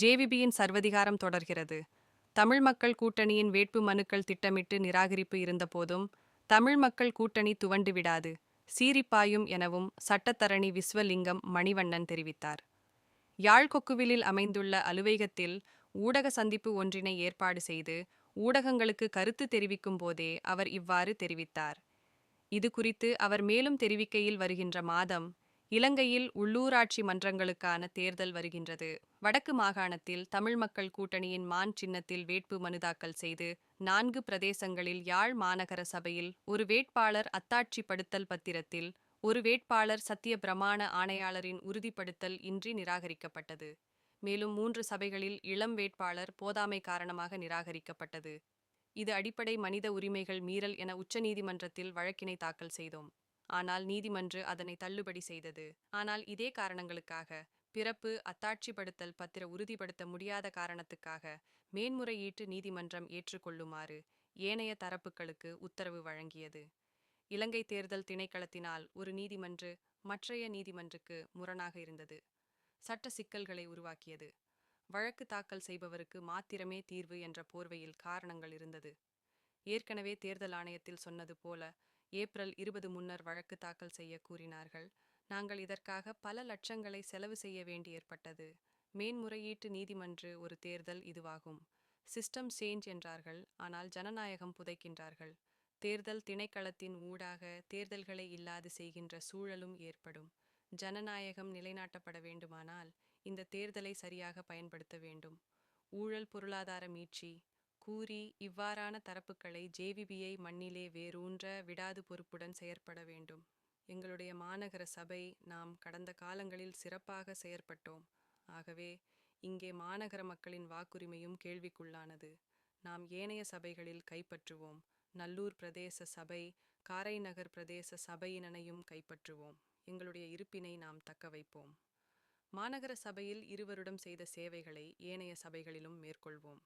ஜேவிபியின் சர்வதிகாரம் தொடர்கிறது. தமிழ் மக்கள் கூட்டணியின் வேட்பு மனுக்கள் திட்டமிட்டு நிராகரிப்பு இருந்தபோதும் தமிழ் மக்கள் கூட்டணி துவண்டு விடாது சீரிப்பாயும் எனவும் சட்டத்தரணி விஸ்வலிங்கம் மணிவண்ணன் தெரிவித்தார். யாழ் கொக்குவிலில் அமைந்துள்ள அலுவலகத்தில் ஊடக சந்திப்பு ஒன்றினை ஏற்பாடு செய்து ஊடகங்களுக்கு கருத்து தெரிவிக்கும் போதே அவர் இவ்வாறு தெரிவித்தார். இது குறித்து அவர் மேலும் தெரிவிக்கையில் வருகின்ற மாதம் இலங்கையில் உள்ளூராட்சி மன்றங்களுக்கான தேர்தல் வருகின்றது. வடக்கு மாகாணத்தில் தமிழ் மக்கள் கூட்டணியின் மான் சின்னத்தில் வேட்பு மனு தாக்கல் செய்து நான்கு பிரதேசங்களில் யாழ் மாநகர சபையில் ஒரு வேட்பாளர் அத்தாட்சிப்படுத்தல் பத்திரத்தில் ஒரு வேட்பாளர் சத்திய பிரமாண ஆணையாளரின் உறுதிப்படுத்தல் இன்றி நிராகரிக்கப்பட்டது. மேலும் மூன்று சபைகளில் இளம் வேட்பாளர் போதாமை காரணமாக நிராகரிக்கப்பட்டது. இது அடிப்படை மனித உரிமைகள் மீறல் என உச்சநீதிமன்றத்தில் வழக்கினை தாக்கல் செய்தோம். ஆனால் நீதிமன்று அதனை தள்ளுபடி செய்தது. ஆனால் இதே காரணங்களுக்காக பிறப்பு அத்தாட்சிப்படுத்தல் பத்திர உறுதிப்படுத்த முடியாத காரணத்துக்காக மேன்முறையீட்டு நீதிமன்றம் ஏற்றுக்கொள்ளுமாறு ஏனைய தரப்புகளுக்கு உத்தரவு வழங்கியது. இலங்கை தேர்தல் திணைக்களத்தினால் ஒரு நீதிமன்று மற்றைய நீதிமன்றுக்கு முரணாக இருந்தது. சட்ட சிக்கல்களை உருவாக்கியது. வழக்கு தாக்கல் செய்பவருக்கு மாத்திரமே தீர்வு என்ற போர்வையில் காரணங்கள் இருந்தது. ஏற்கனவே தேர்தல் ஆணையத்தில் சொன்னது போல ஏப்ரல் இருபது முன்னர் வழக்கு தாக்கல் செய்ய கூறினார்கள். நாங்கள் இதற்காக பல லட்சங்களை செலவு செய்ய வேண்டி ஏற்பட்டது. மேன்முறையீட்டு நீதிமன்று ஒரு தேர்தல் இதுவாகும். சிஸ்டம் சேஞ்ச் என்றார்கள். ஆனால் ஜனநாயகம் புதைக்கின்றார்கள். தேர்தல் திணைக்களத்தின் ஊடாக தேர்தல்களை இல்லாது செய்கின்ற சூழலும் ஏற்படும். ஜனநாயகம் நிலைநாட்டப்பட வேண்டுமானால் இந்த தேர்தலை சரியாக பயன்படுத்த வேண்டும். ஊழல் பொருளாதார மீட்சி கூறி இவ்வாறான தரப்புகளை ஜேவிபியை மண்ணிலே வேரூன்ற விடாது பொறுப்புடன் செயற்பட வேண்டும். எங்களுடைய மாநகர சபை நாம் கடந்த காலங்களில் சிறப்பாக செயற்பட்டோம். ஆகவே இங்கே மாநகர மக்களின் வாக்குரிமையும் கேள்விக்குள்ளானது. நாம் ஏனைய சபைகளில் கைப்பற்றுவோம். நல்லூர் பிரதேச சபை காரைநகர் பிரதேச சபையினனையும் கைப்பற்றுவோம். எங்களுடைய இருப்பினை நாம் தக்க வைப்போம். மாநகர சபையில் இருவருடம் செய்த சேவைகளை ஏனைய சபைகளிலும் மேற்கொள்வோம்.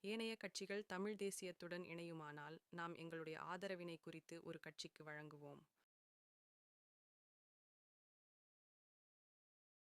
ஏனைய கட்சிகள் தமிழ் தேசியத்துடன் இணையுமானால் நாம் எங்களுடைய ஆதரவினை குறித்து ஒரு கட்சிக்கு வழங்குவோம்.